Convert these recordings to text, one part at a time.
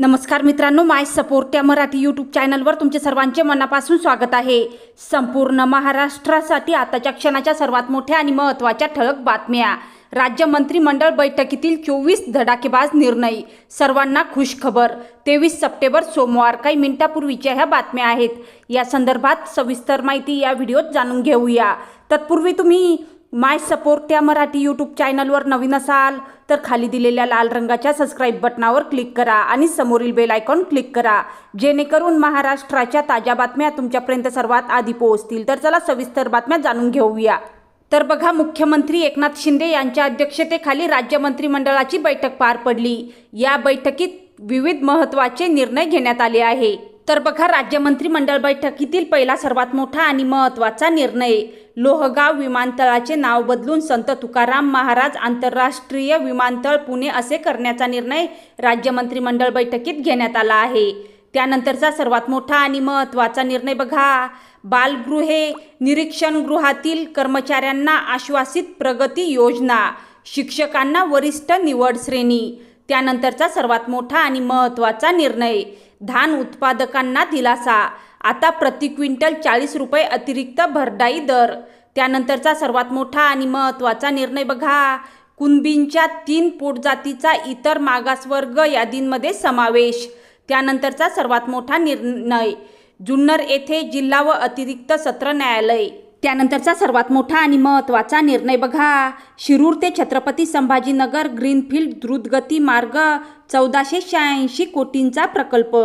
नमस्कार मित्रांनो माय सपोर्ट या मराठी यूट्यूब चॅनलवर तुमचे सर्वांचे मनापासून स्वागत आहे. संपूर्ण महाराष्ट्रासाठी आताच्या क्षणाच्या सर्वात मोठ्या आणि महत्त्वाच्या ठळक बातम्या. राज्य मंत्रिमंडळ बैठकीतील चोवीस धडाकेबाज निर्णय. सर्वांना खुश खबर. तेवीस सप्टेंबर सोमवार काही मिनिटापूर्वीच्या ह्या बातम्या आहेत. या संदर्भात सविस्तर माहिती या व्हिडिओत जाणून घेऊया. तत्पूर्वी तुम्ही माय सपोर्ट या मराठी यूट्यूब चॅनलवर नवीन असाल तर खाली दिलेल्या लाल रंगाच्या सबस्क्राईब बटनावर क्लिक करा आणि समोरील बेल आयकॉन क्लिक करा. जेणेकरून महाराष्ट्राच्या ताज्या बातम्या तुमच्यापर्यंत सर्वात आधी पोहोचतील. तर चला सविस्तर बातम्या जाणून घेऊया. तर बघा मुख्यमंत्री एकनाथ शिंदे यांच्या अध्यक्षतेखाली राज्य मंत्रिमंडळाची बैठक पार पडली. या बैठकीत विविध महत्त्वाचे निर्णय घेण्यात आले आहे. तर बघा राज्य मंत्रिमंडळ बैठकीतील पहिला सर्वात मोठा आणि महत्त्वाचा निर्णय. लोहगाव विमानतळाचे नाव बदलून संत तुकाराम महाराज आंतरराष्ट्रीय विमानतळ पुणे असे करण्याचा निर्णय राज्य मंत्रिमंडळ बैठकीत घेण्यात आला आहे. त्यानंतरचा सर्वात मोठा आणि महत्त्वाचा निर्णय बघा. बालगृहे निरीक्षणगृहातील कर्मचाऱ्यांना आश्वासित प्रगती योजना शिक्षकांना वरिष्ठ निवड श्रेणी त्यानंतरचा सर्वात मोठा आणि महत्त्वाचा निर्णय धान उत्पादकांना दिलासा. आता प्रति क्विंटल चाळीस रुपये अतिरिक्त भरडाई दर. त्यानंतरचा सर्वात मोठा आणि महत्त्वाचा निर्णय बघा. कुणबींच्या तीन पोटजातीचा इतर मागासवर्ग यादींमध्ये समावेश. त्यानंतरचा सर्वात मोठा निर्णय जुन्नर येथे जिल्हा व अतिरिक्त सत्र न्यायालय. त्यानंतरचा सर्वात मोठा आणि महत्त्वाचा निर्णय बघा. शिरूर ते छत्रपती संभाजीनगर ग्रीनफील्ड द्रुतगती मार्ग चौदाशे शहाऐंशी कोटींचा प्रकल्प.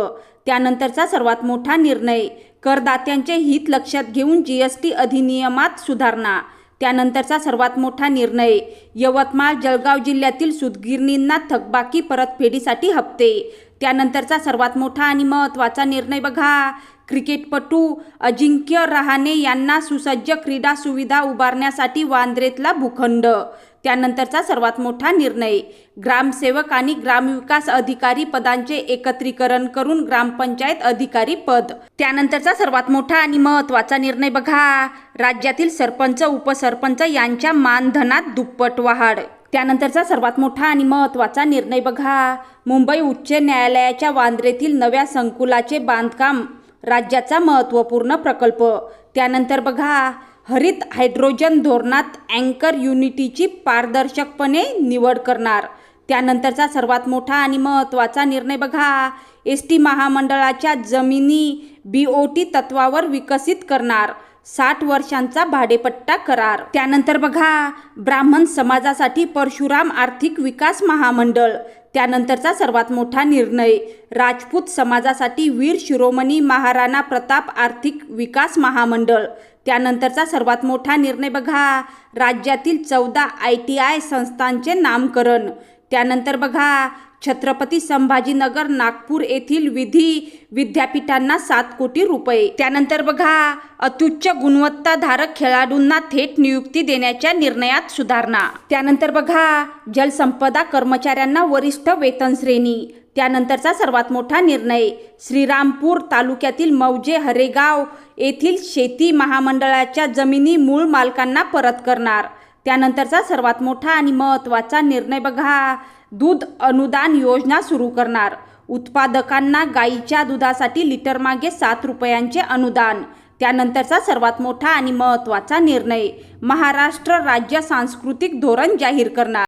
त्यानंतरचा सर्वात मोठा निर्णय करदात्यांचे हित लक्षात घेऊन जी एस टी अधिनियमात सुधारणा. त्यानंतरचा सर्वात मोठा निर्णय यवतमाळ जळगाव जिल्ह्यातील सुदगिरणींना थकबाकी परतफेडीसाठी हप्ते. त्यानंतरचा सर्वात मोठा आणि महत्त्वाचा निर्णय बघा. क्रिकेटपटू अजिंक्य रहाणे यांना सुसज्ज क्रीडा सुविधा उभारण्यासाठी वांद्रेतला भूखंड. त्यानंतरचा सर्वात मोठा निर्णय. ग्रामसेवक आणि ग्रामविकास अधिकारी पदांचे एकत्रीकरण करून ग्रामपंचायत अधिकारी पद. त्यानंतरचा सर्वात मोठा आणि महत्त्वाचा निर्णय बघा. राज्यातील सरपंच उपसरपंच यांच्या मानधनात दुप्पट वाढ. त्यानंतरचा सर्वात मोठा आणि महत्त्वाचा निर्णय बघा. मुंबई उच्च न्यायालयाच्या वांद्रेतील नव्या संकुलाचे बांधकाम राज्याचा महत्त्वपूर्ण प्रकल्प. त्यानंतर बघा हरित हायड्रोजन धोरणात अँकर युनिटीची पारदर्शकपणे निवड करणार. त्यानंतरचा सर्वात मोठा आणि महत्त्वाचा निर्णय बघा एस टी महामंडळाच्या जमिनी बी ओ टी तत्वावर विकसित करणार. साठ वर्षांचा भाडेपट्टा करार. त्यानंतर बघा ब्राह्मण समाजासाठी परशुराम आर्थिक विकास महामंडळ. त्यानंतरचा सर्वात मोठा निर्णय. राजपूत समाजासाठी वीर शिरोमणी महाराणा प्रताप आर्थिक विकास महामंडळ. त्यानंतरचा सर्वात मोठा निर्णय बघा. राज्यातील चौदा आय टी आय संस्थांचे नामकरण. त्यानंतर बघा छत्रपती संभाजीनगर नागपूर येथील विधी विद्यापीठांना सात कोटी रुपये. त्यानंतर बघा अत्युच्च गुणवत्ताधारक खेळाडूंना थेट नियुक्ती देण्याच्या निर्णयात सुधारणा. त्यानंतर बघा जलसंपदा कर्मचाऱ्यांना वरिष्ठ वेतन श्रेणी. त्यानंतरचा सर्वात मोठा निर्णय श्रीरामपूर तालुक्यातील मौजे हरेगाव येथील शेती महामंडळाच्या जमिनी मूळ मालकांना परत करणार. त्यानंतरचा सर्वात मोठा आणि महत्त्वाचा निर्णय बघा. दूध अनुदान योजना सुरू करणार. उत्पादकांना गाईच्या दुधासाठी लिटरमागे सात रुपयांचे अनुदान. त्यानंतरचा सर्वात मोठा आणि महत्त्वाचा निर्णय. महाराष्ट्र राज्य सांस्कृतिक धोरण जाहीर करणार.